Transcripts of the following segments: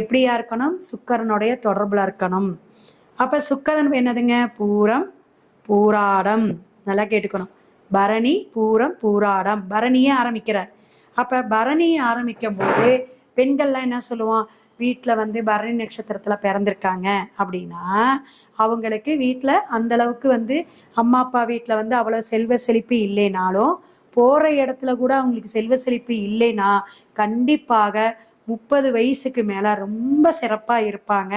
எப்படியா இருக்கணும்? சுக்கரனுடைய தொடர்பில் இருக்கணும். அப்போ சுக்கரன் என்னதுங்க? பூரம் பூராடம். நல்லா கேட்டுக்கணும். பரணி பூரம் பூராடம். பரணியே ஆரம்பிக்கிறார். அப்போ பரணி ஆரம்பிக்கும் போது பெண்கள்லாம் என்ன சொல்லுவோம் வீட்டில் வந்து பரணி நட்சத்திரத்தில் பிறந்திருக்காங்க அப்படின்னா அவங்களுக்கு வீட்டில் அந்த அளவுக்கு வந்து அம்மா அப்பா வீட்டில் வந்து அவ்வளோ செல்வ செழிப்பு இல்லைனாலும் போகிற இடத்துல கூட அவங்களுக்கு செல்வ செழிப்பு இல்லைன்னா கண்டிப்பாக முப்பது வயசுக்கு மேலே ரொம்ப சிறப்பாக இருப்பாங்க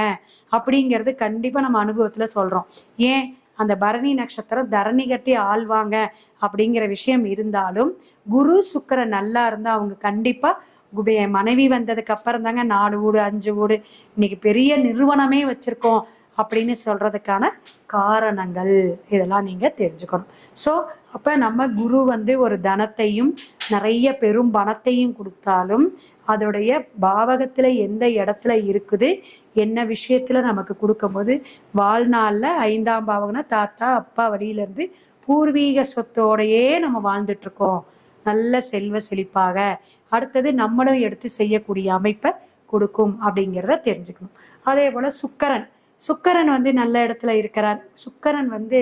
அப்படிங்கிறது கண்டிப்பாக நம்ம அனுபவத்தில் சொல்கிறோம் ஏன்? அந்த பரணி நட்சத்திரம் தரணி கட்டி ஆள்வாங்க அப்படிங்கிற விஷயம் இருந்தாலும் குரு சுக்கரை நல்லா இருந்தால் அவங்க கண்டிப்பாக குபே மனைவி வந்ததுக்கு அப்புறம் தாங்க நாலு வீடு அஞ்சு வீடு இன்னைக்கு பெரிய நிறுவனமே வச்சிருக்கோம் அப்படின்னு சொல்றதுக்கான காரணங்கள் இதெல்லாம் நீங்க தெரிஞ்சுக்கணும். ஸோ அப்ப நம்ம குரு வந்து ஒரு தனத்தையும் நிறைய பெரும் பணத்தையும் கொடுத்தாலும் அதோடைய பாவகத்தில் எந்த இடத்துல இருக்குது என்ன விஷயத்தில் நமக்கு கொடுக்கும்போது வாழ்நாளில் ஐந்தாம் பாவகம்னா தாத்தா அப்பா வழியிலேருந்து பூர்வீக சொத்தோடையே நம்ம வாழ்ந்துட்டுருக்கோம். நல்ல செல்வ செழிப்பாக. அடுத்தது நம்மளும் எடுத்து செய்யக்கூடிய அமைப்பை கொடுக்கும் அப்படிங்கிறத தெரிஞ்சுக்கணும். அதே போல் சுக்கரன். சுக்கரன் வந்து நல்ல இடத்துல இருக்கிறார். சுக்கரன் வந்து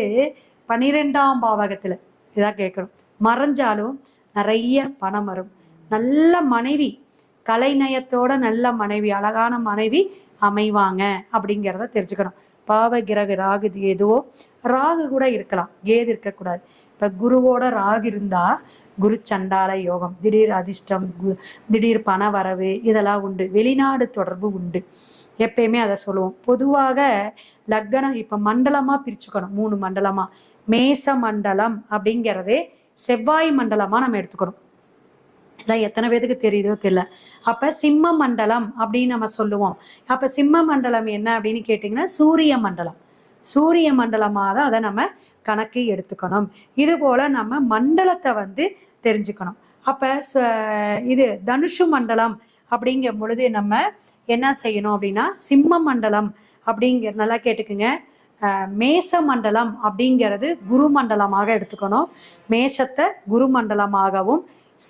பனிரெண்டாம் பாவகத்தில் இதான் கேட்கணும். மறைஞ்சாலும் நிறைய பணம் வரும். நல்ல மனைவி கலைநயத்தோட நல்ல மனைவி அழகான மனைவி அமைவாங்க அப்படிங்கிறத தெரிஞ்சுக்கணும். பாவ கிரக ராகு எதுவோ ராகு கூட இருக்கலாம். ஏது இருக்கக்கூடாது. இப்ப குருவோட ராகு இருந்தா குரு சண்டால யோகம் திடீர் அதிர்ஷ்டம் கு- திடீர் பண வரவு இதெல்லாம் உண்டு. வெளிநாடு தொடர்பு உண்டு. எப்பயுமே அதை சொல்லுவோம். பொதுவாக லக்னம் இப்ப மண்டலமா பிரிச்சுக்கணும். மூணு மண்டலமா. மேச மண்டலம் அப்படிங்கிறதே செவ்வாய் மண்டலமா நம்ம எடுத்துக்கணும். இதான் எத்தனை பேருக்கு தெரியுதோ தெரியல. அப்ப சிம்ம மண்டலம் அப்படின்னு நம்ம சொல்லுவோம். அப்ப சிம்ம மண்டலம் என்ன அப்படின்னு கேட்டிங்கன்னா சூரிய மண்டலம். சூரிய மண்டலமாக தான் அதை நம்ம கணக்கு எடுத்துக்கணும். இது போல நம்ம மண்டலத்தை வந்து தெரிஞ்சுக்கணும். அப்ப இது தனுஷு மண்டலம் அப்படிங்கும் பொழுது நம்ம என்ன செய்யணும் அப்படின்னா சிம்ம மண்டலம் அப்படிங்கிற நல்லா கேட்டுக்குங்க. மேச மண்டலம் அப்படிங்கிறது குரு மண்டலமாக எடுத்துக்கணும். மேஷத்தை குரு மண்டலமாகவும்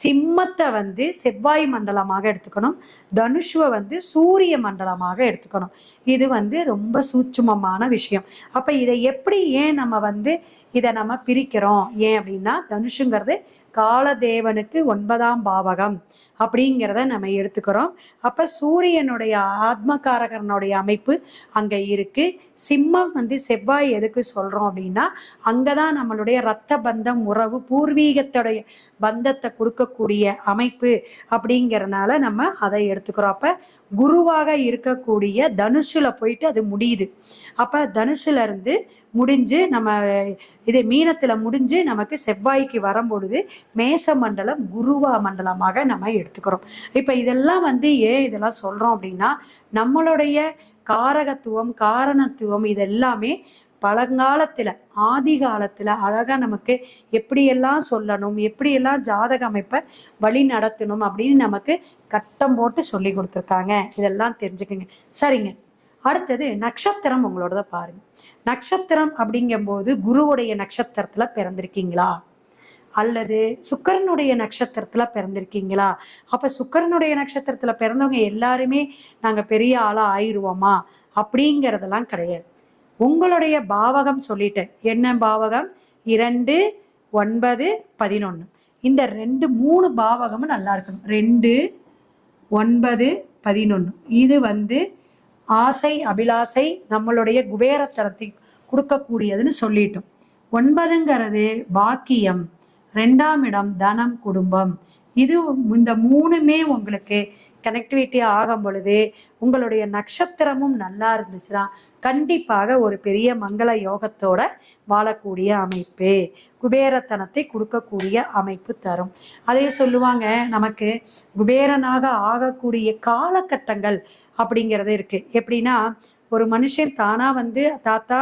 சிம்மத்தை வந்து செவ்வாய் மண்டலமாக எடுத்துக்கணும். தனுஷுவை வந்து சூரிய மண்டலமாக எடுத்துக்கணும். இது வந்து ரொம்ப சூட்சுமமான விஷயம். அப்ப இதை எப்படி ஏன் நம்ம வந்து இதை நம்ம பிரிக்கிறோம்? ஏன் அப்படின்னா தனுஷுங்கிறது காலதேவனுக்கு ஒன்பதாம் பாவகம் அப்படிங்கிறத நம்ம எடுத்துக்கிறோம். அப்ப சூரியனுடைய ஆத்மகாரகனுடைய அமைப்பு அங்க இருக்கு. சிம்மம் வந்து செவ்வாய் எதுக்கு சொல்றோம் அப்படின்னா அங்கதான் நம்மளுடைய ரத்த பந்தம் உறவு பூர்வீகத்துடைய பந்தத்தை கொடுக்கக்கூடிய அமைப்பு அப்படிங்கறனால நம்ம அதை எடுத்துக்கிறோம். அப்ப குருவாக இருக்கக்கூடிய தனுஷுல போயிட்டு அது முடியுது. அப்ப தனுஷுல இருந்து முடிஞ்சு நம்ம இதே மீனத்தில் முடிஞ்சு நமக்கு செவ்வாய்க்கு வரும்பொழுது மேச மண்டலம் குருவா மண்டலமாக நம்ம எடுத்துக்கிறோம். இப்போ இதெல்லாம் வந்து ஏன் இதெல்லாம் சொல்கிறோம் அப்படின்னா நம்மளுடைய காரகத்துவம் காரணத்துவம் இதெல்லாமே பழங்காலத்தில் ஆதி காலத்தில் அழகாக நமக்கு எப்படியெல்லாம் சொல்லணும் எப்படியெல்லாம் ஜாதக அமைப்பை வழி நடத்தணும் அப்படின்னு நமக்கு கட்டம் போட்டு சொல்லி கொடுத்துருக்காங்க. இதெல்லாம் தெரிஞ்சுக்குங்க. சரிங்க. அடுத்தது நட்சத்திரம் உங்களோடத பாருங்க. நட்சத்திரம் அப்படிங்கும்போது குருவுடைய நட்சத்திரத்துல பிறந்திருக்கீங்களா? அல்லது சுக்கரனுடைய நட்சத்திரத்துல பிறந்திருக்கீங்களா? அப்ப சுக்கரனுடைய நட்சத்திரத்துல பிறந்தவங்க எல்லாருமே நாங்க பெரிய ஆளா ஆயிருவோமா? அப்படிங்கறதெல்லாம் கிடையாது. உங்களுடைய பாவகம் சொல்லிட்டேன் என்ன பாவகம்? இரண்டு ஒன்பது பதினொன்னு. இந்த ரெண்டு மூணு பாவகமும் நல்லா இருக்கணும். ரெண்டு ஒன்பது பதினொன்று இது வந்து ஆசை அபிலாசை நம்மளுடைய குபேரத்தனத்தை கொடுக்கக்கூடியதுன்னு சொல்லிட்டோம். ஒன்பதுங்கிறது பாக்கியம் ரெண்டாம் இடம் தனம் குடும்பம். இது இந்த மூணுமே உங்களுக்கு கனெக்டிவிட்டி ஆகும் பொழுது உங்களுடைய நட்சத்திரமும் நல்லா இருந்துச்சுன்னா கண்டிப்பாக ஒரு பெரிய மங்கள யோகத்தோட வாழக்கூடிய அமைப்பு குபேரத்தனத்தை கொடுக்கக்கூடிய அமைப்பு தரும். அதே சொல்லுவாங்க நமக்கு குபேரனாக ஆகக்கூடிய காலகட்டங்கள் அப்படிங்கிறது இருக்கு. எப்படின்னா ஒரு மனுஷன் தானா வந்து தாத்தா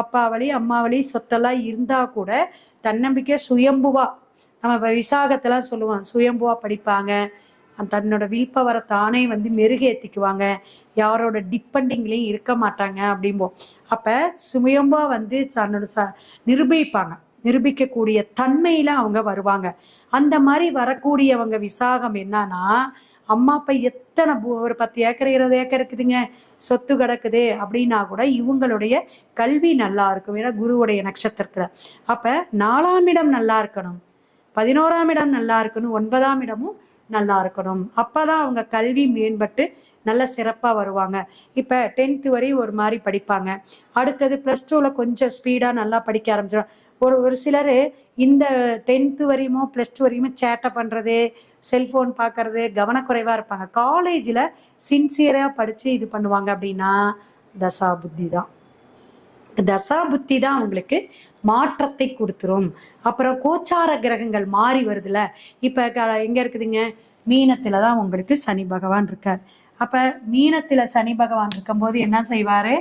அப்பா வழி அம்மா வழி சொத்தெல்லாம் இருந்தா கூட தன்னம்பிக்கை சுயம்புவா நம்ம விசாகத்தெல்லாம் சொல்லுவோம் சுயம்புவா படிப்பாங்க. தன்னோட தன்னோட வில்பவரை தானே வந்து மெருகேத்திக்குவாங்க. யாரோட டிப்பெண்டிங்லையும் இருக்க மாட்டாங்க அப்படிம்போம். அப்ப சுயம்பா வந்து தன்னோட ச நிரூபிப்பாங்க. நிரூபிக்கக்கூடிய தன்மையில அவங்க வருவாங்க. அந்த மாதிரி வரக்கூடியவங்க விசாகம் என்னன்னா அம்மா அப்பா எத்தனை ஒரு பத்து ஏக்கர் இருபது ஏக்கர் இருக்குதுங்க. சொத்து கிடக்குது அப்படின்னா கூட இவங்களுடைய கல்வி நல்லா இருக்கும். ஏன்னா குருவுடைய நட்சத்திரத்துல. அப்ப நாலாம் இடம் நல்லா இருக்கணும். பதினோராம் இடம் நல்லா இருக்கணும். ஒன்பதாம் இடமும் நல்லா இருக்கணும். அப்பதான் அவங்க கல்வி மேம்பட்டு நல்ல சிறப்பா வருவாங்க. இப்ப டென்த்து வரையும் ஒரு மாதிரி படிப்பாங்க. அடுத்தது ப்ளஸ் டூவில் கொஞ்சம் ஸ்பீடா நல்லா படிக்க ஆரம்பிச்சிடும் ஒரு ஒரு சிலர் இந்த டென்த்து வரையுமோ ப்ளஸ் டூ வரையுமோ சேட்டை பண்ணுறது செல்ஃபோன் பார்க்கறது கவனக்குறைவாக இருப்பாங்க. காலேஜில் சின்சியராக படித்து இது பண்ணுவாங்க அப்படின்னா தசா புத்தி தான். தசா புத்தி தான் அவங்களுக்கு மாற்றத்தை கொடுத்துரும். அப்புறம் கோச்சார கிரகங்கள் மாறி வருதுல. இப்போ எங்கே இருக்குதுங்க? மீனத்தில் தான் உங்களுக்கு சனி பகவான் இருக்கார். அப்போ மீனத்தில் சனி பகவான் இருக்கும்போது என்ன செய்வார்?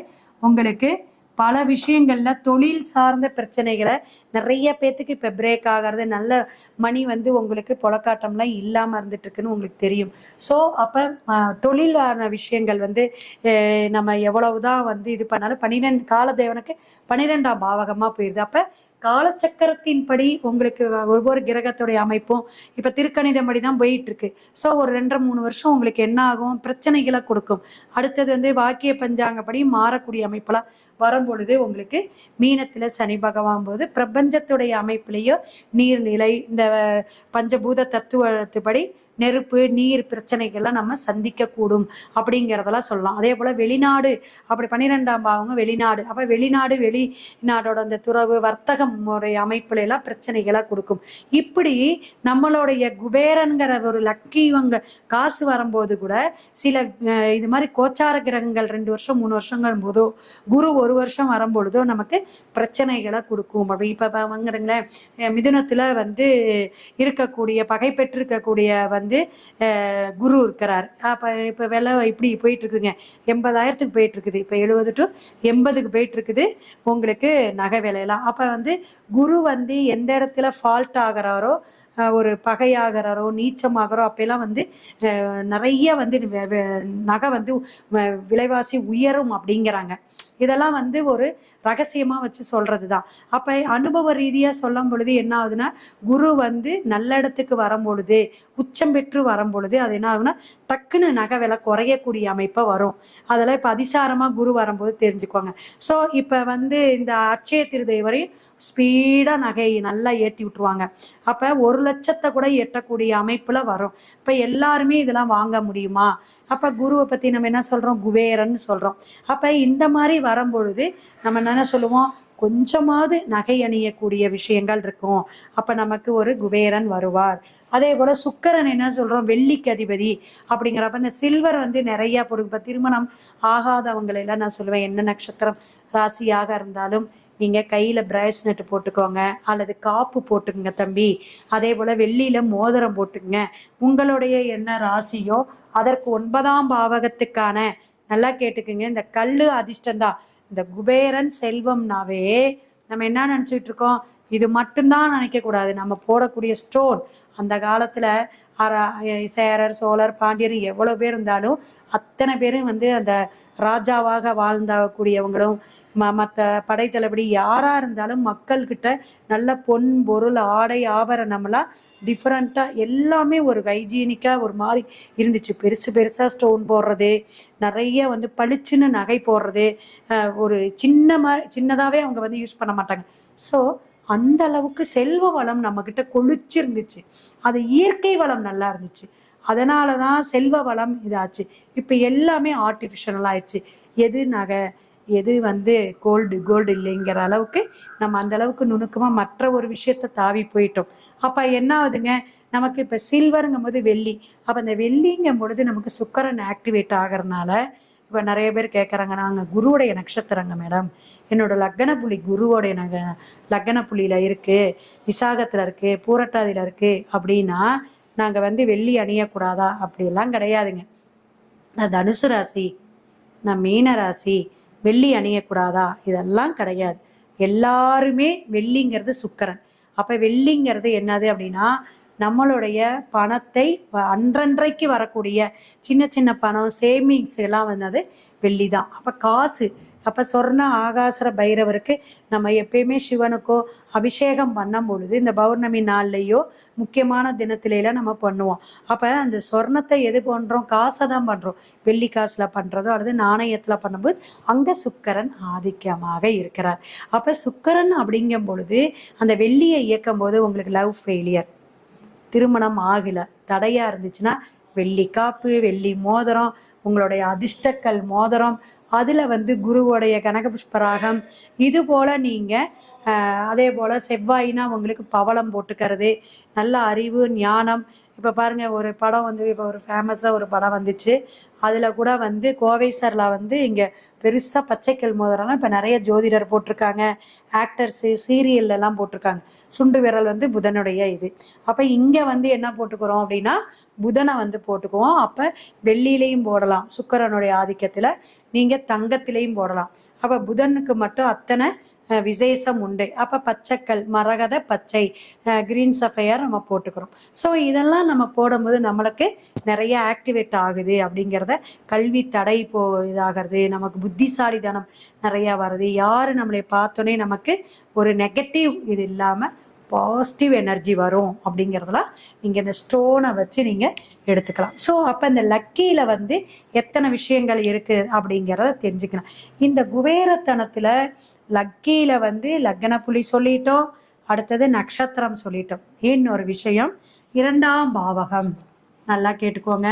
உங்களுக்கு பல விஷயங்கள்ல தொழில் சார்ந்த பிரச்சனைகளை நிறைய பேத்துக்கு இப்போ பிரேக் ஆகிறது நல்ல மணி வந்து உங்களுக்கு புலக்காட்டம்லாம் இல்லாமல் இருந்துட்டு இருக்குன்னு உங்களுக்கு தெரியும். ஸோ அப்போ தொழிலான விஷயங்கள் வந்து நம்ம நம்ம எவ்வளவுதான் வந்து இது பண்ணாலும் பன்னிரெண்டு காலதேவனுக்கு பன்னிரெண்டாம் பாவகமாக போயிடுது அப்போ காலச்சக்கரத்தின்படி உங்களுக்கு ஒவ்வொரு கிரகத்துடைய அமைப்பும் இப்போ திருக்கணிதம்படி தான் போயிட்டு இருக்கு ஸோ ஒரு ரெண்டரை மூணு வருஷம் உங்களுக்கு என்ன ஆகும் பிரச்சனைகளை கொடுக்கும். அடுத்தது வந்து வாக்கிய பஞ்சாங்கப்படி மாறக்கூடிய அமைப்பெல்லாம் வரும்பொழுது உங்களுக்கு மீனத்தில் சனி பகவான் போது பிரபஞ்சத்துடைய அமைப்புலேயோ நீர்நிலை இந்த பஞ்சபூத தத்துவத்துப்படி நெருப்பு நீர் பிரச்சனைகள்லாம் நம்ம சந்திக்கக்கூடும் அப்படிங்கிறதெல்லாம் சொல்லலாம். அதே போல் வெளிநாடு அப்படி பன்னிரெண்டாம் பாவங்க வெளிநாடு. அப்போ வெளிநாடு வெளிநாடோட அந்த துறவு வர்த்தகம் முறை அமைப்புல எல்லாம் பிரச்சனைகளை கொடுக்கும். இப்படி நம்மளுடைய குபேரன்கிற ஒரு லக்கிவங்க காசு வரும்போது கூட சில இது மாதிரி கோச்சார கிரகங்கள் ரெண்டு வருஷம் மூணு வருஷங்கள் போதோ குரு ஒரு வருஷம் வரும்பொழுதோ நமக்கு பிரச்சனைகளை கொடுக்கும். அப்படி இப்போ வாங்குறீங்களேன் மிதுனத்தில் வந்து இருக்கக்கூடிய பகை பெற்றிருக்கக்கூடிய வந்து வந்து குரு இருக்கிறார். அப்போ இப்போ விலை இப்படி போயிட்டு இருக்குங்க எண்பதாயிரத்துக்கு போயிட்டு இருக்குது இப்போ எழுபது டு எண்பதுக்கு போயிட்டு இருக்குது உங்களுக்கு நகை விலையெல்லாம். அப்போ வந்து குரு வந்து எந்த இடத்துல ஃபால்ட் ஆகுறாரோ ஒரு பகையாகிறாரோ நீச்சமாகிறோ அப்பெல்லாம் வந்து நிறைய வந்து நகை வந்து வ- விலைவாசி உயரும் அப்படிங்கிறாங்க. இதெல்லாம் வந்து ஒரு ரகசியமா வச்சு சொல்றது தான் அப்ப அனுபவ ரீதியா சொல்லும் பொழுது என்ன ஆகுதுன்னா குரு வந்து நல்ல இடத்துக்கு வரும் பொழுது உச்சம் பெற்று வரும் பொழுது அது என்ன ஆகுதுன்னா டக்குன்னு நகை விலை குறையக்கூடிய அமைப்பை வரும். அதெல்லாம் இப்ப அதிசாரமா குரு வரும்போது தெரிஞ்சுக்குவாங்க. ஸோ இப்ப வந்து இந்த அட்சய திருதை வரையும் ஸ்பீடாக நகையை நல்லா ஏற்றி விட்டுருவாங்க. அப்ப ஒரு லட்சத்தை கூட எட்டக்கூடிய அமைப்புல வரும். இப்போ எல்லாருமே இதெல்லாம் வாங்க முடியுமா? அப்போ குருவை பத்தி நம்ம என்ன சொல்றோம்? குபேரன்னு சொல்றோம். அப்போ இந்த மாதிரி வரும்பொழுது நம்ம என்ன சொல்லுவோம்? கொஞ்சமாவது நகை அணியக்கூடிய விஷயங்கள் இருக்கும். அப்ப நமக்கு ஒரு குபேரன் வருவார். அதே போல சுக்கரன் என்ன சொல்றோம்? வெள்ளிக்கு அதிபதி அப்படிங்கிறப்ப இந்த சில்வர் வந்து நிறைய பொருள் இப்போ திருமணம் ஆகாதவங்களை எல்லாம் நான் சொல்லுவேன். என்ன நட்சத்திரம்? ராசியாக இருந்தாலும் நீங்க கையில பிராஸ்லெட் போட்டுக்கோங்க அல்லது காப்பு போட்டுக்கோங்க தம்பி. அதே போல வெள்ளியில மோதிரம் போட்டுக்கங்க. உங்களுடைய என்ன ராசியோ அதற்கு ஒன்பதாம் பாவகத்துக்கான நல்லா கேட்டுக்குங்க இந்த கல் அதிர்ஷ்டந்தான் இந்த குபேரன் செல்வம்னாவே நம்ம என்ன நினச்சிட்டு இருக்கோம்? இது மட்டும்தான் நினைக்க கூடாது. நம்ம போடக்கூடிய ஸ்டோன் அந்த காலத்துல சேரர் சோழர் பாண்டியர் எவ்வளவு பேர் இருந்தாலும் அத்தனை பேரும் வந்து அந்த ராஜாவாக வாழ்ந்தக்கூடியவங்களும் ம மற்ற படைத்தளபடி யாராக இருந்தாலும் மக்கள்கிட்ட நல்ல பொன் பொருள் ஆடை ஆபரணம்லாம் டிஃப்ரெண்ட்டாக எல்லாமே ஒரு ஹைஜீனிக்காக ஒரு மாதிரி இருந்துச்சு. பெருசு பெருசாக ஸ்டோன் போடுறது நிறைய வந்து பளிச்சுன்னு நகை போடுறது ஒரு சின்ன மா சின்னதாகவே அவங்க வந்து யூஸ் பண்ண மாட்டாங்க. ஸோ அந்த அளவுக்கு செல்வ வளம் நம்மக்கிட்ட கொளிச்சிருந்துச்சு. அது இயற்கை வளம் நல்லா இருந்துச்சு. அதனால தான் செல்வ வளம் இதாச்சு. இப்போ எல்லாமே ஆர்டிஃபிஷியல் ஆயிடுச்சு. எது நகை எது வந்து கோல்டு கோல்டு இல்லைங்கிற அளவுக்கு நம்ம அந்த அளவுக்கு நுணுக்கமாக மற்ற ஒரு விஷயத்த தாவி போயிட்டோம். அப்போ என்ன ஆகுதுங்க? நமக்கு இப்போ சில்வருங்கும் போது வெள்ளி. அப்போ அந்த வெள்ளிங்கும் பொழுது நமக்கு சுக்கரன் ஆக்டிவேட் ஆகிறதுனால இப்போ நிறைய பேர் கேட்குறாங்க நாங்கள் குருவுடைய நட்சத்திரங்க மேடம். என்னோடய லக்கண புள்ளி குருவோடைய நக லக்கண புள்ளியில் இருக்குது விசாகத்தில் இருக்குது பூரட்டாதியில் இருக்குது அப்படின்னா நாங்கள் வந்து வெள்ளி அணியக்கூடாதா? அப்படியெல்லாம் கிடையாதுங்க. நான் தனுசு ராசி நான் மீன ராசி வெள்ளி அணியக்கூடாதா? இதெல்லாம் கிடையாது. எல்லாருமே வெள்ளிங்கிறது சுக்கரன். அப்போ வெள்ளிங்கிறது என்னது அப்படின்னா நம்மளுடைய பணத்தை வ- அன்றன்றைக்கு வரக்கூடிய சின்ன சின்ன பணம் சேவிங்ஸ் எல்லாம் வந்தது வெள்ளி தான் அப்போ காசு. அப்போ சொர்ண ஆகாசர பைரவருக்கு நம்ம எப்பயுமே சிவனுக்கோ அபிஷேகம் பண்ணும் பொழுது இந்த பௌர்ணமி நாள்லையோ முக்கியமான தினத்திலாம் நம்ம பண்ணுவோம். அப்போ அந்த சொர்ணத்தை எது பண்ணுறோம் காசை தான் பண்ணுறோம் வெள்ளி காசில் பண்ணுறதோ அல்லது நாணயத்தில் பண்ணும்போது அங்கே சுக்கரன் ஆதிக்கமாக இருக்கிறார். அப்போ சுக்கரன் அப்படிங்கும் பொழுது அந்த வெள்ளியை இயக்கும் போது உங்களுக்கு லவ் ஃபெயிலியர் திருமணம் ஆகலை. தடையாக இருந்துச்சுன்னா வெள்ளி காப்பு வெள்ளி மோதிரம் உங்களுடைய அதிர்ஷ்டக்கல் மோதிரம் அதில் வந்து குருவோடைய கனகபுஷ்பராகம் இது போல் நீங்கள் அதே போல் செவ்வாயினா உங்களுக்கு பவளம் போட்டுக்கிறது. நல்ல அறிவு ஞானம் இப்போ பாருங்கள் ஒரு படம் வந்து இப்போ ஒரு ஃபேமஸாக ஒரு படம் வந்துச்சு. அதில் கூட வந்து கோவை சாரில் வந்து இங்கே பெருசாக பச்சைக்கல் மோதிரம்லாம் இப்போ நிறைய ஜோதிடர் போட்டிருக்காங்க. ஆக்டர்ஸு சீரியல்லாம் போட்டிருக்காங்க. சுண்டு விரல் வந்து புதனுடைய இது. அப்போ இங்கே வந்து என்ன போட்டுக்கிறோம் அப்படின்னா புதனை வந்து போட்டுக்குவோம். அப்போ வெள்ளியிலையும் போடலாம். சுக்கரனுடைய ஆதிக்கத்தில் நீங்கள் தங்கத்திலையும் போடலாம். அப்போ புதனுக்கு மட்டும் அத்தனை விசேஷம் உண்டு. அப்போ பச்சைக்கல் மரகத பச்சை கிரீன் சஃபையர் நம்ம போட்டுக்கிறோம். ஸோ இதெல்லாம் நம்ம போடும்போது நம்மளுக்கு நிறைய ஆக்டிவேட் ஆகுது அப்படிங்கிறத கல்வி தடை போ இதாகிறது நமக்கு புத்திசாலித்தனம் நிறையா வருது. யார் நம்மளை பார்த்தோன்னே நமக்கு ஒரு நெகட்டிவ் இது இல்லாமல் பாசிட்டிவ் எனர்ஜி வரும் அப்படிங்கிறதெல்லாம் நீங்கள் இந்த ஸ்டோனை வச்சு நீங்கள் எடுத்துக்கலாம். ஸோ அப்போ இந்த லக்கியில் வந்து எத்தனை விஷயங்கள் இருக்குது அப்படிங்கிறத தெரிஞ்சுக்கலாம். இந்த குபேரத்தனத்தில் லக்கியில் வந்து லக்ன புலி சொல்லிட்டோம் அடுத்தது நட்சத்திரம் சொல்லிட்டோம். இன்னொரு விஷயம் இரண்டாம் பாவகம். நல்லா கேட்டுக்கோங்க.